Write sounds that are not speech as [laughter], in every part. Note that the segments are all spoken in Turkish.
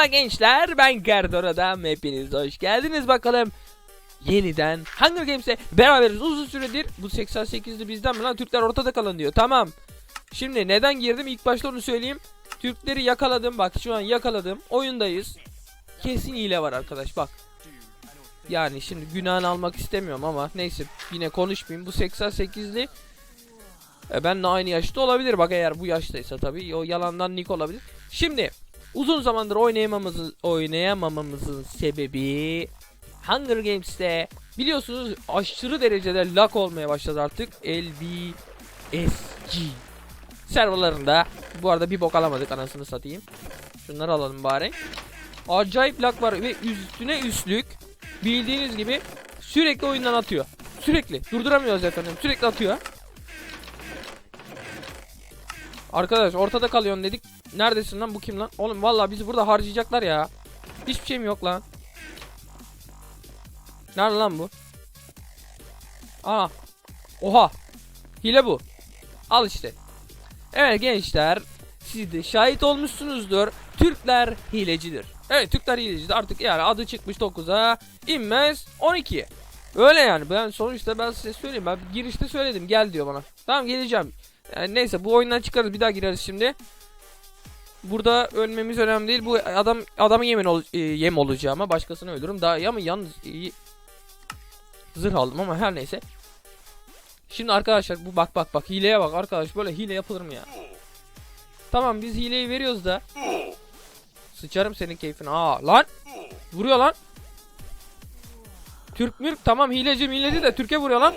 Merhaba gençler ben Gardora'dan hepiniz hoş geldiniz bakalım. Yeniden Hunger Games'e beraberiz uzun süredir bu 88'li bizden mi lan Türkler ortada kalın diyor tamam. Şimdi neden girdim ilk başta onu söyleyeyim. Türkleri yakaladım bak şu an yakaladım oyundayız. Kesin hile var arkadaş bak. Yani şimdi günahını almak istemiyorum ama neyse yine konuşmayayım. Bu 88'li e, benle aynı yaşta olabilir bak eğer bu yaştaysa tabii o yalandan nick olabilir. Şimdi uzun zamandır oynayamamamızın oynayamamamızın sebebi Hunger Games'te biliyorsunuz aşırı derecede lag olmaya başladı artık LBSG serverlarında. Bu arada bir bok alamadık anasını satayım. Şunları alalım bari. Acayip lag var ve üstüne üstlük bildiğiniz gibi sürekli oyundan atıyor. Sürekli durduramıyoruz efendim sürekli atıyor. Arkadaş ortada kalıyorsun dedik. Neredesin lan bu kim lan? Oğlum vallahi bizi burada harcayacaklar ya. Hiçbir şeyim yok lan. Nerede lan bu? Aa. Oha. Hile bu. Al işte. Evet gençler. Siz de şahit olmuşsunuzdur. Türkler hilecidir. Evet Türkler hilecidir. Artık yani adı çıkmış 9'a. inmez 12'ye. Öyle yani. Ben sonuçta ben size söyleyeyim. Ben girişte söyledim. Gel diyor bana. Tamam geleceğim. Yani neyse bu oyundan çıkarız. Bir daha gireriz şimdi. Burada ölmemiz önemli değil. Bu adam adamı yemin ol, e, yem olacağıma başkasını öldürürüm. Daha iyi ama yalnız e, zırh aldım ama her neyse. Şimdi arkadaşlar bu bak bak bak hileye bak arkadaş böyle hile yapılır mı ya? Tamam biz hileyi veriyoruz da. Sıçarım senin keyfine. Aa lan. Vuruyor lan. Türk mürk tamam hileci hileci de Türkiye vuruyor lan.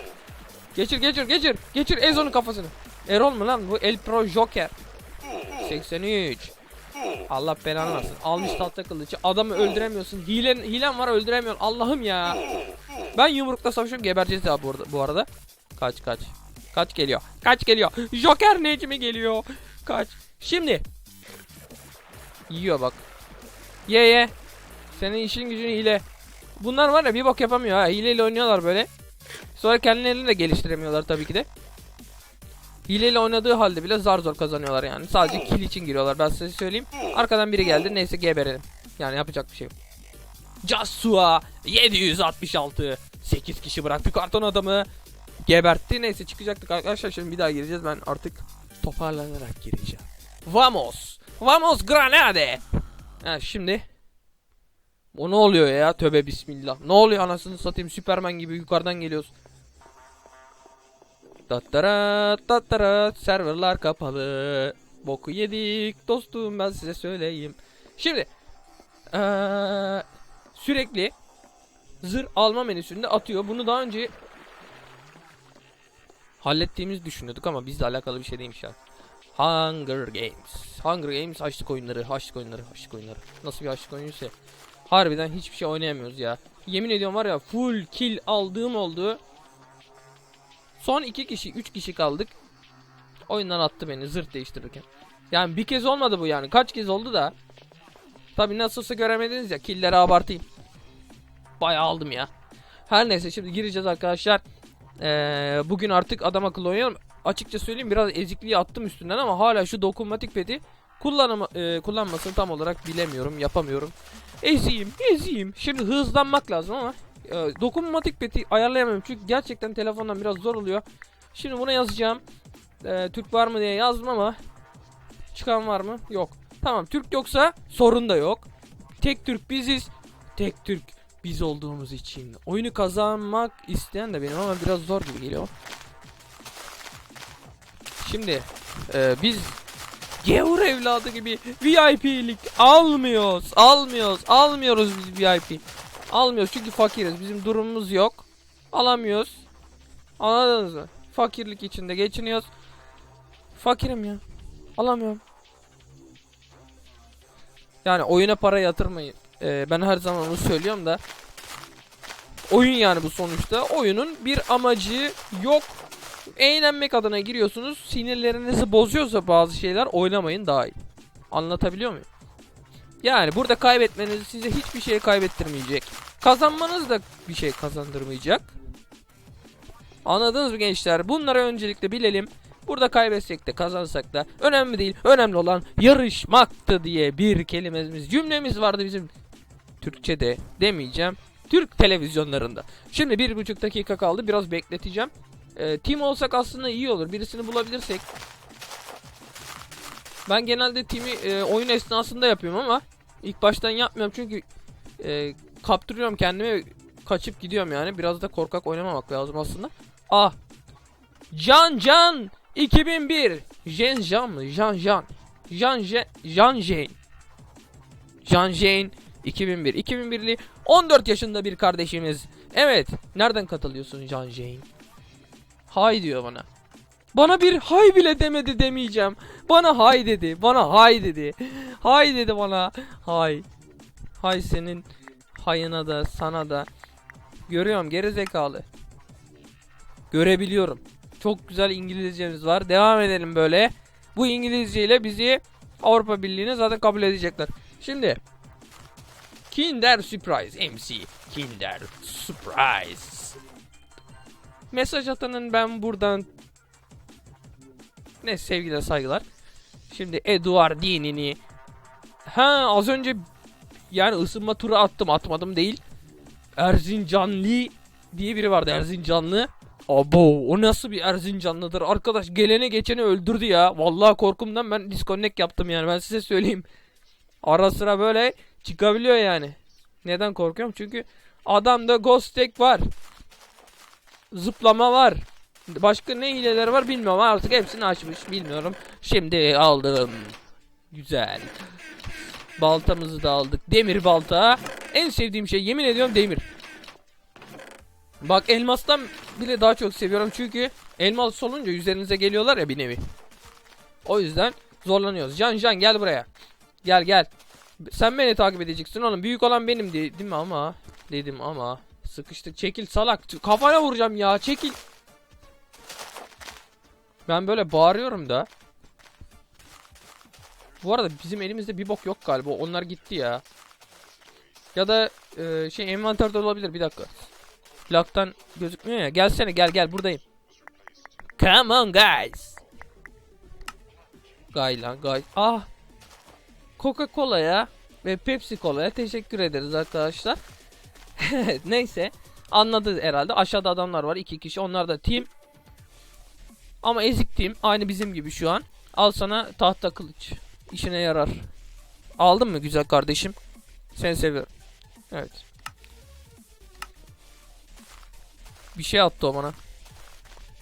Geçir geçir geçir. Geçir Ezo'nun kafasını. Erol mu lan bu El Pro Joker. 83. Allah belanı versin. Almış tahta kılıcı. Adamı öldüremiyorsun. Hilen, hilen var öldüremiyorsun. Allah'ım ya. Ben yumrukla savaşıyorum. Gebereceğiz ya bu arada. Kaç kaç. Kaç geliyor. Kaç geliyor. Joker Necmi geliyor. Kaç. Şimdi. Yiyor bak. Ye ye. Senin işin gücün hile. Bunlar var ya bir bok yapamıyor ha. Hileyle oynuyorlar böyle. Sonra kendilerini de geliştiremiyorlar tabii ki de. Hileyle oynadığı halde bile zar zor kazanıyorlar yani. Sadece kill için giriyorlar ben size söyleyeyim. Arkadan biri geldi neyse geberelim. Yani yapacak bir şey yok. Joshua 766 8 kişi bıraktı karton adamı. Gebertti neyse çıkacaktık arkadaşlar şimdi bir daha gireceğiz ben artık toparlanarak gireceğim. Vamos! Vamos granade! Ha şimdi o ne oluyor ya? Töbe bismillah. Ne oluyor anasını satayım Süpermen gibi yukarıdan geliyoruz. Tattara tattara serverlar kapalı. Boku yedik dostum ben size söyleyeyim. Şimdi eee, sürekli zırh alma menüsünde atıyor. Bunu daha önce hallettiğimiz düşünüyorduk ama bizle alakalı bir şey değilmiş ya. Hunger Games. Hunger Games açlık oyunları, açlık oyunları, açlık oyunları. Nasıl bir açlık oyunuysa. Harbiden hiçbir şey oynayamıyoruz ya. Yemin ediyorum var ya full kill aldığım oldu. Son iki kişi, üç kişi kaldık. Oyundan attı beni zırh değiştirirken. Yani bir kez olmadı bu yani. Kaç kez oldu da. Tabi nasılsa göremediniz ya. Killleri abartayım. Bayağı aldım ya. Her neyse şimdi gireceğiz arkadaşlar. Ee, bugün artık adam akıllı oynayalım. Açıkça söyleyeyim biraz ezikliği attım üstünden ama hala şu dokunmatik pedi kullanım, e, kullanmasını tam olarak bilemiyorum, yapamıyorum. Eziyim, eziyim. Şimdi hızlanmak lazım ama e, dokunmatik peti ayarlayamıyorum çünkü gerçekten telefondan biraz zor oluyor. Şimdi buna yazacağım. E, Türk var mı diye yazdım ama çıkan var mı? Yok. Tamam Türk yoksa sorun da yok. Tek Türk biziz. Tek Türk biz olduğumuz için. Oyunu kazanmak isteyen de benim ama biraz zor gibi geliyor. Şimdi e, biz Gevur evladı gibi VIP'lik almıyoruz. Almıyoruz. Almıyoruz biz VIP. Almıyoruz çünkü fakiriz. Bizim durumumuz yok. Alamıyoruz. Anladınız mı? Fakirlik içinde geçiniyoruz. Fakirim ya. Alamıyorum. Yani oyuna para yatırmayın. Ee, ben her zaman onu söylüyorum da. Oyun yani bu sonuçta. Oyunun bir amacı yok. Eğlenmek adına giriyorsunuz. Sinirlerinizi bozuyorsa bazı şeyler oynamayın daha iyi. Anlatabiliyor muyum? Yani burada kaybetmeniz size hiçbir şey kaybettirmeyecek. Kazanmanız da bir şey kazandırmayacak. Anladınız mı gençler? Bunları öncelikle bilelim. Burada kaybetsek de kazansak da önemli değil. Önemli olan yarışmaktı diye bir kelimemiz cümlemiz vardı bizim Türkçe'de demeyeceğim. Türk televizyonlarında. Şimdi bir buçuk dakika kaldı. Biraz bekleteceğim. Ee, team olsak aslında iyi olur. Birisini bulabilirsek. Ben genelde team'i e, oyun esnasında yapıyorum ama ilk baştan yapmıyorum çünkü e, kaptırıyorum kendimi kaçıp gidiyorum yani. Biraz da korkak oynamamak lazım aslında. Ah. Can Can 2001. Jen Jan mı? Jan Jan. Jan Jen Jan Jane. Jan Jane 2001. 2001'li 14 yaşında bir kardeşimiz. Evet. Nereden katılıyorsun Jan Jane? Hay diyor bana. Bana bir hay bile demedi demeyeceğim. Bana hay dedi. Bana hay dedi. Hay dedi bana. Hay. Hay senin hayına da sana da. Görüyorum geri zekalı. Görebiliyorum. Çok güzel İngilizcemiz var. Devam edelim böyle. Bu İngilizce ile bizi Avrupa Birliği'ne zaten kabul edecekler. Şimdi Kinder Surprise MC Kinder Surprise Mesaj atanın ben buradan ne sevgiler saygılar. Şimdi Eduard Dini'ni Ha az önce yani ısınma turu attım atmadım değil. Erzincanlı diye biri vardı Erzincanlı. Abo o nasıl bir Erzincanlıdır arkadaş gelene geçeni öldürdü ya. Vallahi korkumdan ben disconnect yaptım yani ben size söyleyeyim. Ara sıra böyle çıkabiliyor yani. Neden korkuyorum? Çünkü adamda ghost tek var. Zıplama var. Başka ne hileler var bilmiyorum artık hepsini açmış bilmiyorum. Şimdi aldım. Güzel. Baltamızı da aldık. Demir balta. En sevdiğim şey yemin ediyorum demir. Bak elmastan bile daha çok seviyorum çünkü elmas olunca üzerinize geliyorlar ya bir nevi. O yüzden zorlanıyoruz. Can Can gel buraya. Gel gel. Sen beni takip edeceksin oğlum. Büyük olan benim de, değil mi ama? Dedim ama. Sıkıştık. Çekil salak. Kafana vuracağım ya. Çekil. Ben böyle bağırıyorum da. Bu arada bizim elimizde bir bok yok galiba. Onlar gitti ya. Ya da e, şey envanterde olabilir. Bir dakika. Lock'tan gözükmüyor ya. Gelsene gel gel buradayım. Come on guys. Gay lan gay. Ah. Coca-Cola'ya ve Pepsi Cola'ya teşekkür ederiz arkadaşlar. [laughs] Neyse. Anladı herhalde. Aşağıda adamlar var. iki kişi. Onlar da team. Ama ezik team. Aynı bizim gibi şu an. Al sana tahta kılıç. İşine yarar. Aldın mı güzel kardeşim? Seni seviyorum. Evet. Bir şey attı o bana.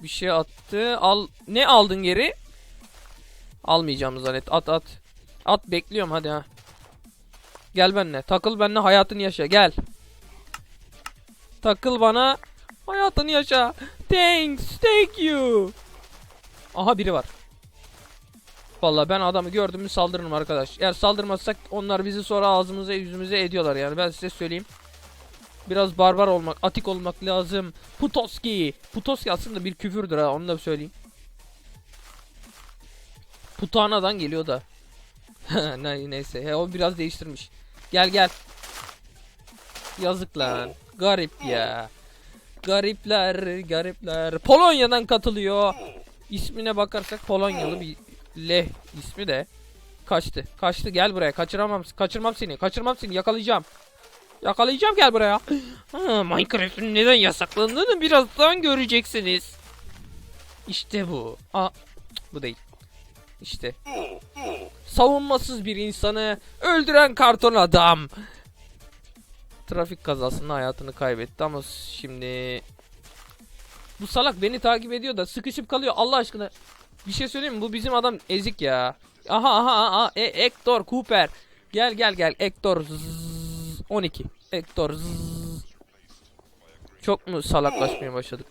Bir şey attı. Al. Ne aldın geri? Almayacağım zannet. At at. At bekliyorum hadi ha. Gel benimle. Takıl benimle hayatını yaşa. Gel. Takıl bana. Hayatını yaşa. Thanks. Thank you. Aha biri var. Vallahi ben adamı gördüm mü saldırırım arkadaş. Eğer saldırmazsak onlar bizi sonra ağzımıza yüzümüze ediyorlar yani ben size söyleyeyim. Biraz barbar olmak, atik olmak lazım. Putoski. Putoski aslında bir küfürdür ha onu da söyleyeyim. Putana'dan geliyor da. [laughs] ne, neyse he, o biraz değiştirmiş. Gel gel. Yazık lan. Garip ya. Garipler, garipler. Polonya'dan katılıyor. İsmine bakarsak Polonyalı bir Leh ismi de kaçtı. Kaçtı gel buraya. Kaçıramam. Kaçırmam seni. Kaçırmam seni. Yakalayacağım. Yakalayacağım gel buraya. Minecraft'ın neden yasaklandığını birazdan göreceksiniz. İşte bu. Aa, bu değil. İşte. Savunmasız bir insanı öldüren karton adam. Trafik kazasında hayatını kaybetti ama şimdi bu salak beni takip ediyor da sıkışıp kalıyor Allah aşkına. Bir şey söyleyeyim mi? Bu bizim adam ezik ya. Aha aha aha. E, Hector Cooper. Gel gel gel. Hector zzz, 12. Hector zzz. Çok mu salaklaşmaya başladık?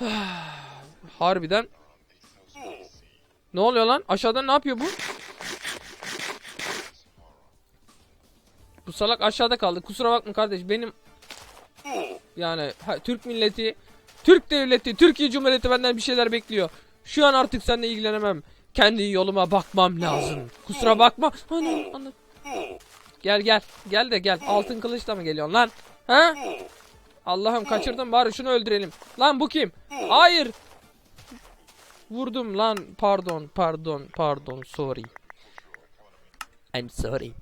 [sighs] Harbiden. Ne oluyor lan? Aşağıda ne yapıyor bu? Bu salak aşağıda kaldı. Kusura bakma kardeş. Benim yani ha, Türk milleti, Türk devleti, Türkiye Cumhuriyeti benden bir şeyler bekliyor. Şu an artık seninle ilgilenemem. Kendi yoluma bakmam lazım. Kusura bakma. Ana, ana. Gel gel. Gel de gel. Altın kılıçla mı geliyorsun lan? Ha? Allah'ım kaçırdım bari şunu öldürelim. Lan bu kim? Hayır. Vurdum lan. Pardon, pardon, pardon. Sorry. I'm sorry.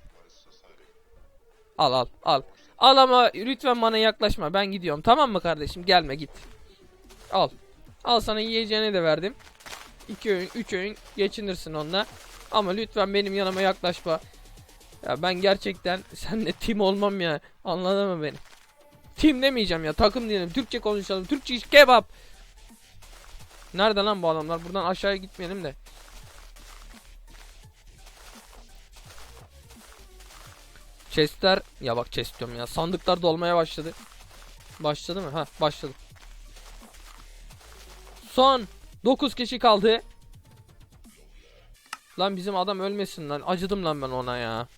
Al al al. Al ama lütfen bana yaklaşma. Ben gidiyorum. Tamam mı kardeşim? Gelme git. Al. Al sana yiyeceğini de verdim. 2 öğün, 3 öğün geçinirsin onunla. Ama lütfen benim yanıma yaklaşma. Ya ben gerçekten [laughs] seninle team olmam ya. Anladın mı beni? Team demeyeceğim ya. Takım diyelim. Türkçe konuşalım. Türkçe iş kebap. Nerede lan bu adamlar? Buradan aşağıya gitmeyelim de. Chestler ya bak chest diyorum ya. Sandıklar dolmaya başladı. Başladı mı? Ha başladı. Son 9 kişi kaldı. Lan bizim adam ölmesin lan. Acıdım lan ben ona ya.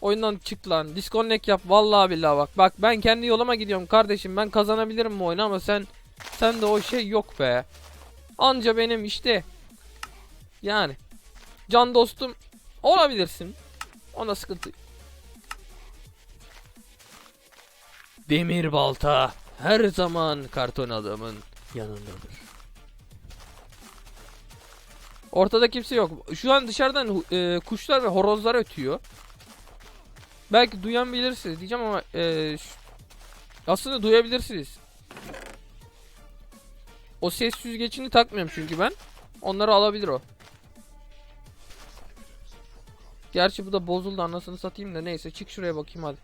Oyundan çık lan. Disconnect yap. Vallahi billahi bak. Bak ben kendi yoluma gidiyorum kardeşim. Ben kazanabilirim bu oyunu ama sen sen de o şey yok be. Anca benim işte. Yani. Can dostum olabilirsin. Ona sıkıntı. Demir balta her zaman karton adamın yanındadır. Ortada kimse yok. Şu an dışarıdan e, kuşlar ve horozlar ötüyor. Belki duyan bilirsiniz diyeceğim ama e, ş- aslında duyabilirsiniz. O ses süzgecini takmıyorum çünkü ben. Onları alabilir o. Gerçi bu da bozuldu anasını satayım da neyse çık şuraya bakayım hadi.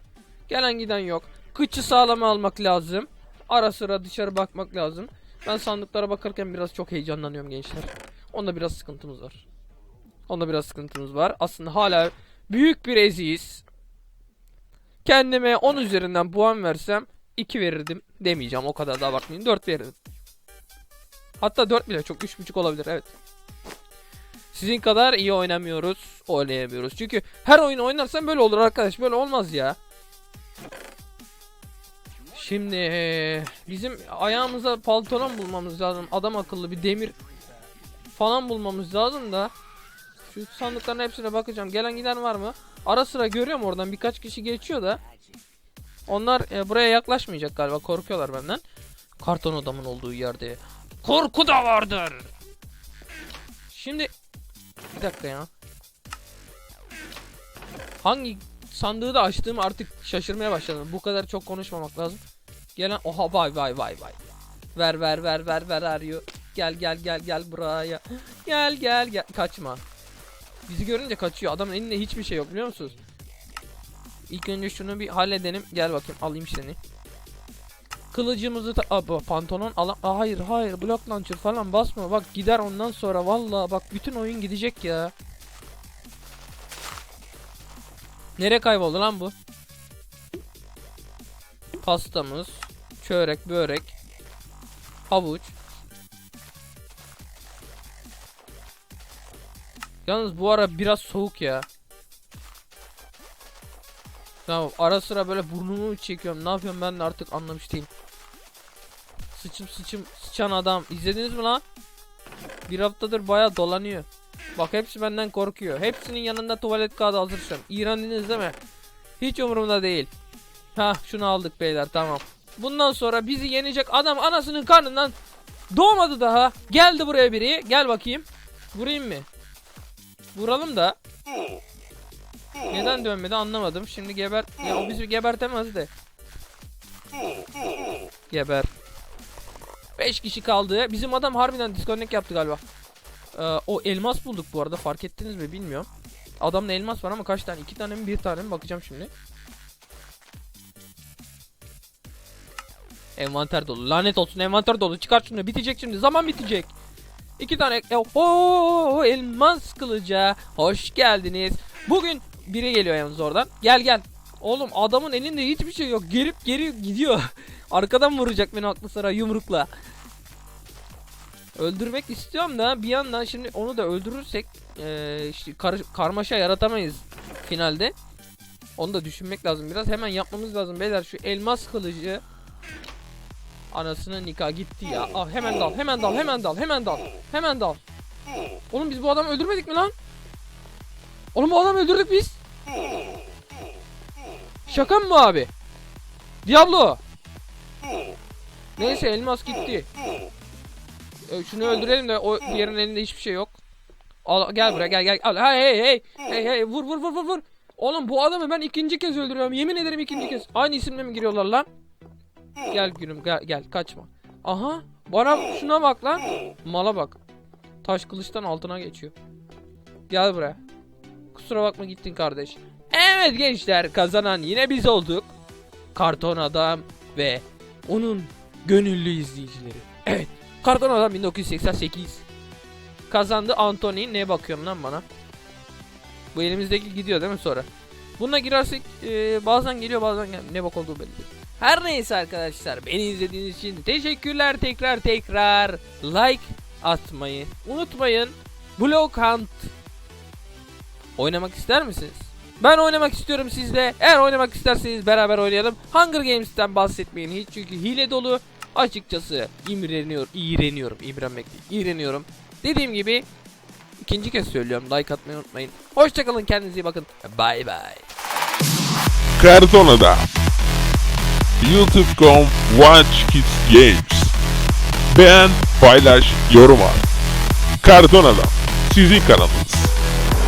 Gelen giden yok. Kıçı sağlam almak lazım. Ara sıra dışarı bakmak lazım. Ben sandıklara bakarken biraz çok heyecanlanıyorum gençler. Onda biraz sıkıntımız var. Onda biraz sıkıntımız var. Aslında hala büyük bir eziyiz. Kendime 10 üzerinden puan versem 2 verirdim demeyeceğim. O kadar da abartmayın. 4 verirdim. Hatta 4 bile çok 3.5 olabilir evet. Sizin kadar iyi oynamıyoruz. Oynayamıyoruz. Çünkü her oyun oynarsan böyle olur arkadaş. Böyle olmaz ya. Şimdi bizim ayağımıza pantolon bulmamız lazım. Adam akıllı bir demir falan bulmamız lazım da. Şu sandıkların hepsine bakacağım. Gelen giden var mı? Ara sıra görüyorum oradan birkaç kişi geçiyor da. Onlar e, buraya yaklaşmayacak galiba. Korkuyorlar benden. Karton adamın olduğu yerde. Korku da vardır. Şimdi bir dakika ya. Hangi sandığı da açtığımı artık şaşırmaya başladım. Bu kadar çok konuşmamak lazım. Gelen oha vay vay vay vay. Ver ver ver ver ver arıyor. Gel gel gel gel buraya. Gel gel gel kaçma. Bizi görünce kaçıyor. Adamın elinde hiçbir şey yok biliyor musunuz? İlk önce şunu bir halledelim. Gel bakayım alayım seni. Kılıcımızı ta Aa, pantolon ala Aa, hayır hayır block launcher falan basma. Bak gider ondan sonra vallahi bak bütün oyun gidecek ya. Nereye kayboldu lan bu? Pastamız, çörek, börek, havuç. Yalnız bu ara biraz soğuk ya. Ya ara sıra böyle burnumu çekiyorum. Ne yapıyorum ben de artık anlamış değilim. Sıçım sıçım sıçan adam. İzlediniz mi lan? Bir haftadır baya dolanıyor. Bak hepsi benden korkuyor. Hepsinin yanında tuvalet kağıdı hazırsın. İğrendiniz değil mi? Hiç umurumda değil. Ha şunu aldık beyler tamam. Bundan sonra bizi yenecek adam anasının karnından doğmadı daha. Geldi buraya biri. Gel bakayım. Vurayım mı? Vuralım da. Neden dönmedi anlamadım. Şimdi geber... Ya o bizi gebertemez de. Geber. 5 kişi kaldı. Bizim adam harbiden disconnect yaptı galiba. Ee, o elmas bulduk bu arada. Fark ettiniz mi bilmiyorum. Adamda elmas var ama kaç tane? 2 tane mi 1 tane mi? Bakacağım şimdi. Envanter dolu. Lanet olsun envanter dolu. Çıkart şunu. Bitecek şimdi. Zaman bitecek. İki tane e, o elmas kılıca hoş geldiniz. Bugün biri geliyor yalnız oradan. Gel gel. Oğlum adamın elinde hiçbir şey yok. Gerip geri gidiyor. [laughs] Arkadan vuracak beni aklı sıra yumrukla. Öldürmek istiyorum da bir yandan şimdi onu da öldürürsek eee, işte kar- karmaşa yaratamayız finalde. Onu da düşünmek lazım biraz. Hemen yapmamız lazım beyler şu elmas kılıcı Anasının nikah gitti ya. Ah hemen dal, hemen dal, hemen dal, hemen dal. Hemen dal. Oğlum biz bu adamı öldürmedik mi lan? Oğlum bu adamı öldürdük biz. Şaka mı bu abi? Diablo. Neyse elmas gitti. Ö, Şunu öldürelim de o diğerinin elinde hiçbir şey yok. Al gel buraya gel gel. Al hey hey hey. Hey hey vur vur vur vur vur. Oğlum bu adamı ben ikinci kez öldürüyorum. Yemin ederim ikinci kez. Aynı isimle mi giriyorlar lan? Gel gülüm gel gel kaçma. Aha bana şuna bak lan. Mala bak. Taş kılıçtan altına geçiyor. Gel buraya. Kusura bakma gittin kardeş. Evet gençler kazanan yine biz olduk. Karton Adam ve onun gönüllü izleyicileri. Evet. Karton Adam 1988. Kazandı Anthony. Ne bakıyorum lan bana? Bu elimizdeki gidiyor değil mi sonra? Bununla girersek e, bazen geliyor bazen gel ne bak olduğu belli değil. Her neyse arkadaşlar beni izlediğiniz için teşekkürler tekrar tekrar like atmayı unutmayın. Block Hunt oynamak ister misiniz? Ben oynamak istiyorum sizle. Eğer oynamak isterseniz beraber oynayalım. Hunger Games'ten bahsetmeyin hiç çünkü hile dolu. Açıkçası imreniyor, iğreniyorum. İmrenmek değil, iğreniyorum. Dediğim gibi ikinci kez söylüyorum. Like atmayı unutmayın. Hoşçakalın kendinize iyi bakın. Bye bye. Kartonada youtube.com Watch Kids Games Beğen, paylaş, yorum at. Karton Adam sizin kanalınız.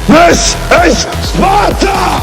This is Sparta!